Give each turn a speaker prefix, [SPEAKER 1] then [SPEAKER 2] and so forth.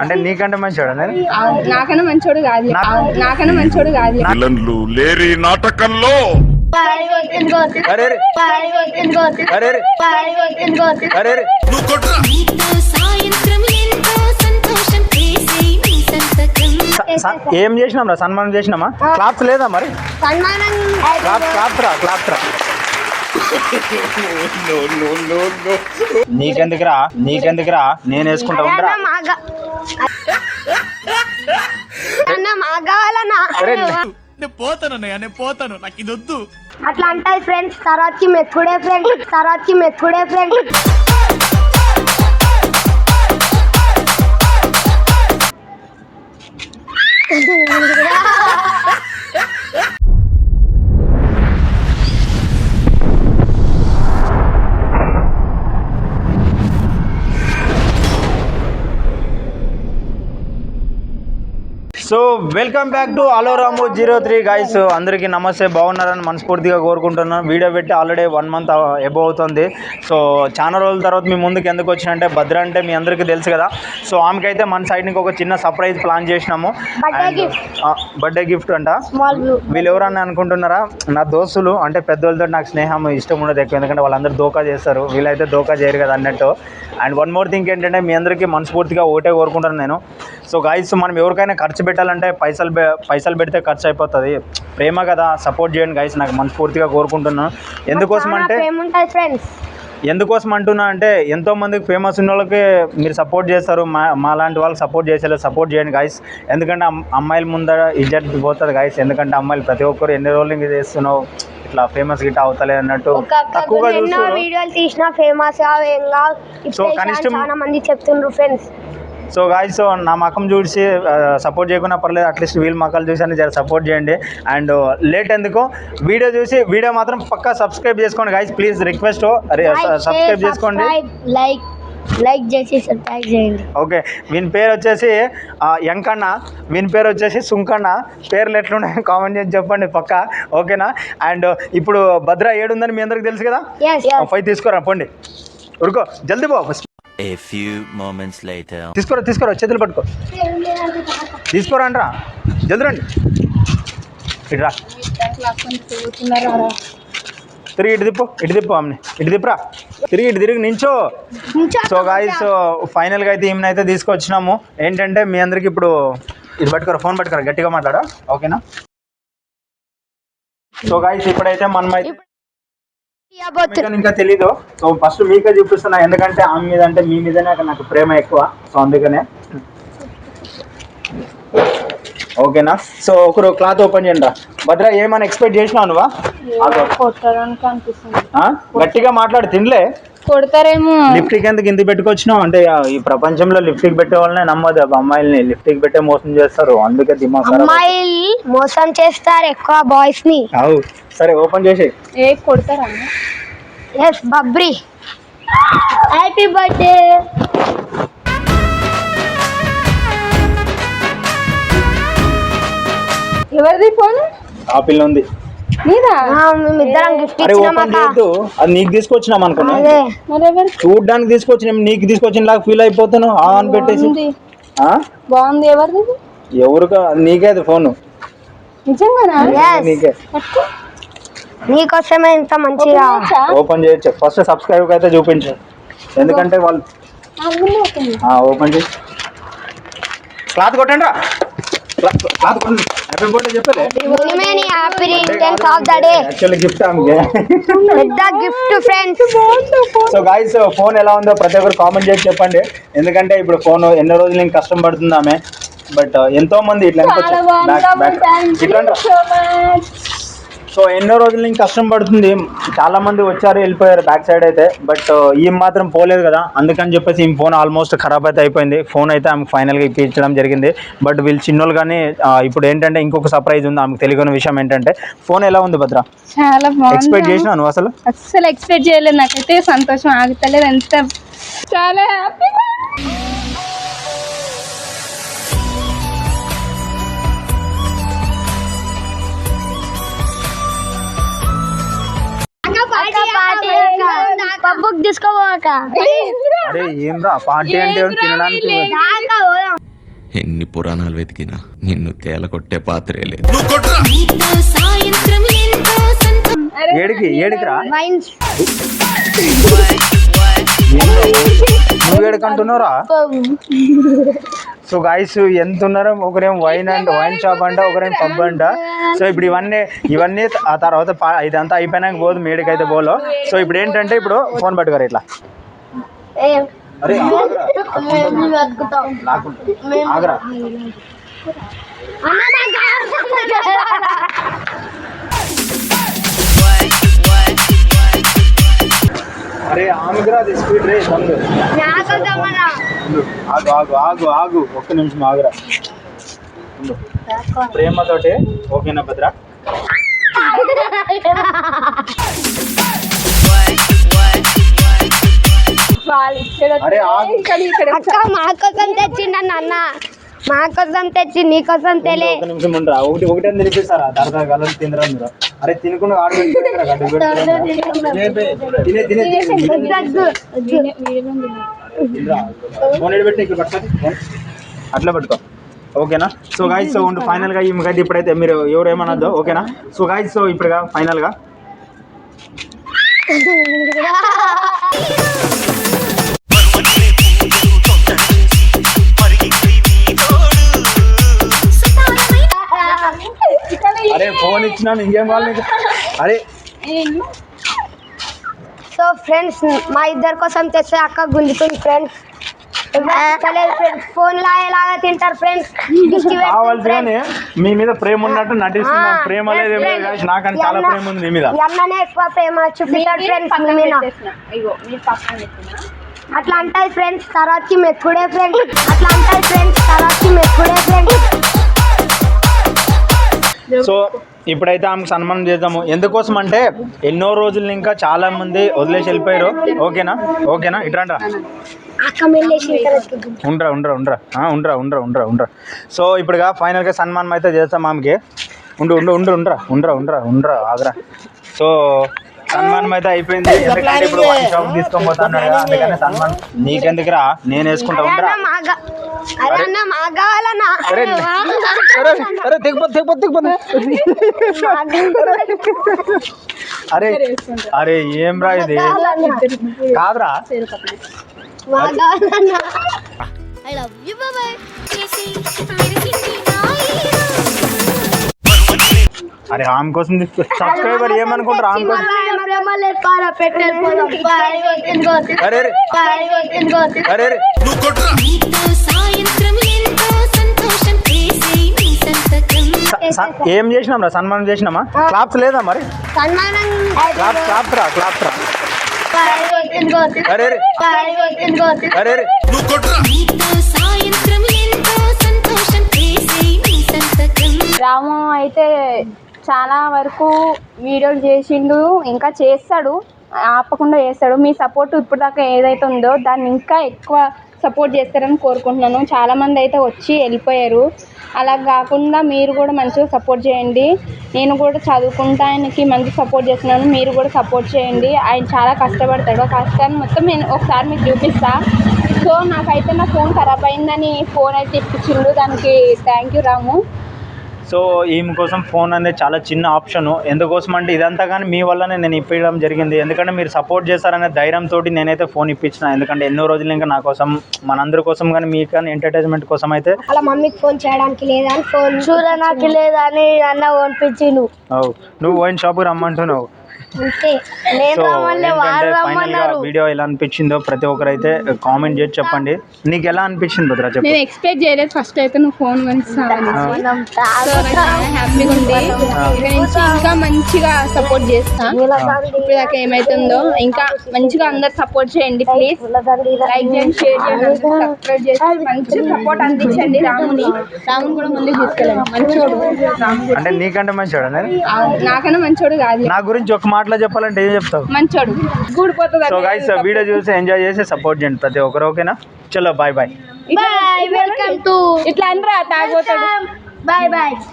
[SPEAKER 1] అంటే నీకంటే మంచివాడు నేను?
[SPEAKER 2] నాకన్నా మంచోడు కాదు. నాకన్నా మంచోడు కాదు.
[SPEAKER 3] విలన్లు లేరి నాటకంలో
[SPEAKER 1] అరే రే. అరే రే. అరే రే.
[SPEAKER 3] నువ్వు కొట్రా.
[SPEAKER 4] నీతో సాయంత్రం ఎంతో సంతోషం చేసే నీ సంతకం.
[SPEAKER 1] స- స- ఏం చేసినాం రా? సన్మానం చేసినామా? క్లాప్స్ లేదా మరి?
[SPEAKER 2] సన్మానం.
[SPEAKER 1] క్లాప్ క్లాప్ రా క్లాప్ రా. నీకెందుకురా? నీకెందుకురా? నేను వేసుకుంటా ఉండరా.
[SPEAKER 2] అన్న మాకు కావాలన్నా
[SPEAKER 1] అరే
[SPEAKER 5] నేను పోతాను నాకు ఇది వద్దు.
[SPEAKER 2] అట్లా అంటాయి ఫ్రెండ్స్ తర్వాతకి మెచ్చుడే ఫ్రెండ్స్ తర్వాతకి మెచ్చుడే friends
[SPEAKER 1] so welcome back to అలోరాము zero three guys అందరికీ నమస్తే బాగున్నారని మనస్ఫూర్తిగా కోరుకుంటున్నాను. వీడియో పెట్టి ఆల్రెడీ వన్ మంత్ ఎబో అవుతుంది. సో చాలా రోజుల తర్వాత మీ ముందుకు ఎందుకు వచ్చినంటే భద్ర అంటే మీ అందరికీ తెలుసు కదా. సో ఆమెకైతే మన సైడ్ నుంచి ఒక చిన్న సర్ప్రైజ్ ప్లాన్ చేసినాము. బర్త్డే గిఫ్ట్ అంట. వీళ్ళు ఎవరన్నా అనుకుంటున్నారా? నా దోస్తులు అంటే పెద్దోళ్ళతో నాకు స్నేహం ఇష్టం ఉండదు ఎక్కువ. ఎందుకంటే వాళ్ళందరూ దోకా చేస్తారు. వీళ్ళైతే దోకా చేయరు కదా అన్నట్టు. అండ్ వన్ మోర్ థింగ్ ఏంటంటే మీ అందరికీ మనస్ఫూర్తిగా ఓటే కోరుకుంటాను నేను. సో గాయస్ మనం ఎవరికైనా ఖర్చు పెట్టాలంటే పైసలు పైసలు పెడితే ఖర్చు అయిపోతుంది ప్రేమ కదా సపోర్ట్ చేయండి గైస్ నాకు మనస్ఫూర్తిగా కోరుకుంటున్నాను ఎందుకోసం అంటే ఎందుకోసం అంటున్నా అంటే ఎంతో మందికి ఫేమస్ ఉన్న వాళ్ళకి మీరు సపోర్ట్ చేస్తారు. మా మా లాంటి వాళ్ళకి సపోర్ట్ చేసేలా సపోర్ట్ చేయండి గాయస్ ఎందుకంటే అమ్- అమ్మాయిల ముందర ఇజ్జత్ పోతుంది గాయస్ ఎందుకంటే అమ్మాయిలు ప్రతి ఒక్కరు ఎన్ని రోజులు చేస్తున్నావు? ఇట్లా ఫేమస్ గిట్ట అవుతలే అన్నట్టు తక్కువగా
[SPEAKER 2] వీడియోలు తీసిన ఫేమస్
[SPEAKER 1] సో కనిష్టం-
[SPEAKER 2] చాలా మంది చెప్తుండ్రు ఫ్రెండ్స్
[SPEAKER 1] సో గాయస్ నా మకం చూసి సపోర్ట్ చేయకుండా పర్లేదు అట్లీస్ట్ వీళ్ళ మకాలు చూసి అని జర సపోర్ట్ చేయండి. అండ్ లేట్ ఎందుకు? వీడియో చూసి వీడియో మాత్రం పక్కా సబ్స్క్రైబ్ చేసుకోండి. గాయస్ ప్లీజ్ రిక్వెస్ట్ సబ్స్క్రైబ్ చేసుకోండి.
[SPEAKER 2] లైక్ లైక్ చేసి సబ్స్క్రైబ్ చేయండి.
[SPEAKER 1] ఓకే వీని పేరు వచ్చేసి ఎంకన్న. వీని పేరు వచ్చేసి సుంకన్న. పేర్లు ఎట్లున్నాయో కామెంట్ చేసి చెప్పండి పక్క. ఓకేనా అండ్ ఇప్పుడు భద్ర ఏడుందని మీ అందరికి తెలుసు కదా? ఫైవ్ తీసుకోరా పోండి. ఉరుకో జల్దీ పో
[SPEAKER 6] A few moments later.
[SPEAKER 1] తీసుకోరా తీసుకోరా చేతులు పట్టుకో. తీసుకోరా అంటరా జల్దీ రండి ఇటు రా. తిరిగి ఇటు తిప్పు ఇటు తిప్పు అమ్మని ఇటు తిప్పురా. తిరిగి ఇటు తిరిగి నించో. సో గాయస్ ఫైనల్గా అయితే ఈమెను అయితే తీసుకొచ్చినాము. ఏంటంటే మీ అందరికి ఇప్పుడు ఇది పట్టుకోరా ఫోన్ పట్టుకోరా గట్టిగా మాట్లాడా. ఓకేనా? సో గాయస్ ఇప్పుడైతే మనం అయితే మీకు ఇంకా తెలీదు. సో ఫస్ట్ మీకే చూపిస్తున్నా. ఎందుకంటే ఆమె మీద అంటే మీ మీదనే నాకు ప్రేమ ఎక్కువ. సో అందుకనే. ఓకేనా? సో ఒకరు క్లాత్ ఓపెన్ చేయండి. భద్ర ఏమైనా ఎక్స్పెక్ట్ చేసినావు నువ్వా? గట్టిగా మాట్లాడు తినలే.
[SPEAKER 2] కొడతారేమో.
[SPEAKER 1] లిఫ్ట్కి ఎందుకు ఇంత పెట్టుకొచ్చినావు? అంటే ఈ ప్రపంచంలో లిఫ్ట్కి పెట్టే వాళ్ళనే నమ్మదు. అమ్మాయిల్ని లిఫ్ట్కి పెట్టే మోసం చేస్తారు. అందుకే దిమాగ్.
[SPEAKER 2] అమ్మాయిలు మోసం చేస్తారు ఎక్కువ బాయ్స్ని
[SPEAKER 1] అవు. సరే ఓపెన్ చేసి
[SPEAKER 2] ఏ కొడతారా? ఎస్ బబ్రి. హ్యాపీ బర్త్డే ఎవరిది ఫోన్?
[SPEAKER 1] ఆ పిల్ల ఉంది
[SPEAKER 2] నీదా మేమిద్దరం గిఫ్ట్
[SPEAKER 1] అరే ఓపెన్
[SPEAKER 2] ఇచ్చినామక్క
[SPEAKER 1] చేయొద్దు. అది నీకు తీసుకొచ్చినాం అనుకున్నా.
[SPEAKER 2] అదే. మరెవరు
[SPEAKER 1] చూడ్డానికి తీసుకొచ్చిన. నీకు తీసుకొచ్చిన లాగా ఫీల్ అయిపోతాను ఆ అని పెట్టేసి. ఆ?
[SPEAKER 2] బాగుంది ఎవరిది?
[SPEAKER 1] ఎవరికా? నీకే అది ఫోన్.
[SPEAKER 2] నిజంగానా?
[SPEAKER 1] నీకే.
[SPEAKER 2] నీకోసమే ఇంత మంచిగా.
[SPEAKER 1] ఓపెన్ చేయొచ్చు? ఫస్ట్ సబ్స్క్రైబ్ అయితే చూపించు. ఎందుకంటే వాళ్ళు ఓపెన్ చేసి క్లాత్ కొట్టండి రా క్లాత్ కొట్టండి హ్యాపీ సో గాయస్ ఫోన్ ఎలా ఉందో ప్రతి ఒక్కరు కామెంట్ చేసి చెప్పండి. ఎందుకంటే ఇప్పుడు ఫోన్ ఎన్నో రోజులు ఇంకా కష్టం పడుతుంది ఆమె బట్ ఎంతో మంది ఇట్లా ఇట్లా సో ఎన్నో రోజుల నుంచి కష్టం పడుతుంది. చాలా మంది వచ్చారు వెళ్ళిపోయారు బ్యాక్ సైడ్ అయితే. బట్ ఈ మాత్రం పోలేదు కదా. అందుకని చెప్పేసి ఈ ఫోన్ ఆల్మోస్ట్ ఖరాబ్ అయితే అయిపోయింది. ఫోన్ అయితే ఆమెకు ఫైనల్గా ఇప్పించడం జరిగింది. బట్ వీళ్ళు చిన్నోళ్ళు కానీ ఇప్పుడు ఏంటంటే ఇంకొక సర్ప్రైజ్ ఉంది. ఆమెకు తెలియని విషయం ఏంటంటే ఫోన్ ఎలా ఉంది భద్ర?
[SPEAKER 2] చాలా
[SPEAKER 1] ఎక్స్పెక్ట్ చేసినా నువ్వు అసలు?
[SPEAKER 2] అస్సలు ఎక్స్పెక్ట్ చేయలేదు. నాకైతే సంతోషం. ఆగుతలేదు. ఎంత చాలా తీసుకోపోక
[SPEAKER 1] పార్టీ అంటే తినడానికి
[SPEAKER 7] ఎన్ని పురాణాలు వెతికినా నిన్ను తేలకొట్టే పాత్రే లేదు.
[SPEAKER 1] ఏడికి ఏడికిరా నువ్వు ఏడికంటున్నారా సో గాయస్ ఎంత ఉన్నారో ఒకరేం వైన్ అండ్ వైన్ షాప్ అంట ఒకరేం పబ్ అంట. సో ఇప్పుడు ఇవన్నీ ఇవన్నీ ఆ తర్వాత ఇదంతా అయిపోయినాక పోదు మేడికైతే పోలో. సో ఇప్పుడు ఏంటంటే ఇప్పుడు ఫోన్ పట్టుకోరు ఇట్లా. అరే ఆగురా. అరే ఆమెకురా అది స్పీడ్ రే. ఆగు ఆగు ఆగు ఆగు. ఒక్క నిమిషం ఆగురా. ప్రేమతోటి ఓకేనా భద్ర?
[SPEAKER 8] అక్క మా కోసం తెచ్చిండు అన్న మా కోసం తెచ్చి నీ కోసం
[SPEAKER 1] ఉండు,
[SPEAKER 8] తెలే.
[SPEAKER 1] ఒక్క నిమిషం ఉండరా. ఒకటి ఒకటే తినిపిస్తారా తరదా గల్లలు తినరా మీరు అరే తినకుండా. అట్లా పట్టుకో. ఓకేనా? సో గాయస్ సో ఉండు ఫైనల్గా ఈ ముఖాయి ఇప్పుడైతే మీరు ఎవరు ఏమనొద్దు ఓకేనా? సో గాయస్ సో ఇప్పుడుగా ఫైనల్గా ఇచ్చినాను ఇంకేం కావాలి నీకు? అరే.
[SPEAKER 8] సో ఫ్రెండ్స్ మా ఇద్దరి కోసం తెస్తే అక్క గుంజుతుంది ఫ్రెండ్స్. ఫోన్ లాగేలాగా తింటారు ఫ్రెండ్స్.
[SPEAKER 1] కావాల్సిగానే మీ మీద ప్రేమ ఉన్నట్టు నటిస్తున్నా. ప్రేమ లేదు. నాకంటే చాలా ప్రేమ ఉంది మీ మీద.
[SPEAKER 8] అన్ననే ఎక్కువ ప్రేమ చూపిస్తాడు ఫ్రెండ్స్ మీ మీద. అట్లా అంటాయి ఫ్రెండ్స్ తర్వాతకి మెక్కుడే ఫ్రెండ్స్. అట్లా అంటాయి ఫ్రెండ్స్ తర్వాతకి మెక్కుడే ఫ్రెండ్స్.
[SPEAKER 1] సో ఇప్పుడైతే ఆమెకు సన్మానం చేద్దాము. ఎందుకోసం అంటే ఎన్నో రోజులు ఇంకా చాలా మంది వదిలేసి వెళ్ళిపోయారు. ఓకేనా? ఓకేనా? ఇట్రండ్రా ఉండరా ఉండరా ఉండరా. ఉండరా ఉండరా ఉండరా ఉండరా. సో ఇప్పుడుగా ఫైనల్గా సన్మానం అయితే చేస్తాం ఆమెకి. ఉండు ఉండు ఉండు ఉండరా ఉండరా ఉండరా ఉండరా ఆగరా. సో సన్మానం అయితే అయిపోయింది. ఎందుకంటే ఇప్పుడు వన్ షాప్ తీసుకొని పోతాను కదా అందుకని సన్మానం. నీకెందుకురా? నేను వేసుకుంటా ఉండరా.
[SPEAKER 8] అన్న మాగా అరే
[SPEAKER 1] అరే అరే అరే దిగిపో దిగిపో దిగిపో అరే అరే ఏం రా ఇది కాదురా. అరే ఆమె కోసం సబ్స్క్రైబర్ ఏమనుకుంటారు? ఆమె కోసం అరే అరే. అరే అరే.
[SPEAKER 4] నీతో సాయంత్రం ఎంతో సంతోషం చేసి నీ సంతకం.
[SPEAKER 1] స- స- ఏం చేసినాం రా సన్మానం చేసినామా? క్లాప్స్ లేదా మరి?
[SPEAKER 8] సన్మానం
[SPEAKER 1] క్లాప్స్ క్లాప్స్ రా క్లాప్స్ రా. అరే అరే. అరే అరే.
[SPEAKER 4] నీతో సాయంత్రం ఎంతో సంతోషం చేసి నీ సంతకం.
[SPEAKER 2] రాము అయితే చాలా వరకు వీడియోలు చేసిండు ఇంకా చేస్తాడు ఆపకుండా చేస్తాడు. మీ సపోర్ట్ ఇప్పుడు దాకా ఏదైతే ఉందో దాన్ని ఇంకా ఎక్కువ సపోర్ట్ చేస్తారని కోరుకుంటున్నాను. చాలామంది అయితే వచ్చి వెళ్ళిపోయారు. అలా కాకుండా మీరు కూడా మంచిగా సపోర్ట్ చేయండి. నేను కూడా చదువుకుంటా ఆయనకి మంచి సపోర్ట్ చేస్తున్నాను. మీరు కూడా సపోర్ట్ చేయండి. ఆయన చాలా కష్టపడతాడు. ఆ కష్టాన్ని మొత్తం నేను ఒకసారి మీకు చూపిస్తా. సో నాకైతే నా ఫోన్ ఖరాబ్ అయిందని ఫోన్ అయితే ఇప్పించిండు. దానికి థ్యాంక్ యూ రాము.
[SPEAKER 1] సో ఈమె కోసం ఫోన్ అనేది చాలా చిన్న ఆప్షన్. ఎందుకోసం అంటే ఇదంతా కానీ మీ వల్లనే నేను ఇప్పించడం జరిగింది. ఎందుకంటే మీరు సపోర్ట్ చేస్తారనే ధైర్యంతో నేనైతే ఫోన్ ఇప్పించిన. ఎందుకంటే ఎన్నో రోజులు ఇంకా నా కోసం మనందరి కోసం కానీ మీకు కానీ ఎంటర్టైన్మెంట్ కోసం అయితే
[SPEAKER 8] అలా మమ్మీకి ఫోన్ చేయడానికి లేదా అని ఫోన్ చూడ నాకు లేదని అన్న
[SPEAKER 1] అవు, నువ్వు వైన్ షాప్కి రమ్మంటున్నావు. సో వీడియో ఎలా అనిపించిందో ప్రతి ఒక్కరైతే కామెంట్ చేసి చెప్పండి. నీకు ఎలా అనిపించింది భద్రా చెప్పు.
[SPEAKER 2] నేను ఎక్స్పెక్ట్ చేయలేదు. ఫస్ట్ అయితే నువ్వు ఫోన్ హ్యాపీగా ఉంది ఇక నుంచి ఇంకా మంచిగా సపోర్ట్ చేస్తా. ఇప్పుడు దాకా ఏమైతుందో ఇంకా మంచిగా అందరు సపోర్ట్ చేయండి ప్లీజ్. లైక్ చేయండి షేర్ చేయండి సబ్స్క్రైబ్ చేసి మంచి సపోర్ట్ అందించండి రాముని. రాముని కూడా ముందుకు తీసుకెళ్ళండి. మంచోడు.
[SPEAKER 1] అంటే నీకంటే మంచివాడు నేను?
[SPEAKER 2] ఆ, నాకన్నా మంచోడు కాదు.
[SPEAKER 1] నా గురించి ఒక మాటలో చెప్పాలంటే ఏం చెప్తావు?
[SPEAKER 2] మంచోడు. గూడిపోతుంది
[SPEAKER 1] సో గైస్ వీడియో చూసి ఎంజాయ్ చేసి సపోర్ట్ చేయండి ప్రతి ఒక్కరు ఓకేనా చలో bye bye
[SPEAKER 8] bye welcome to
[SPEAKER 2] ఇట్లా అనరా తాగోతాడు.
[SPEAKER 8] Bye bye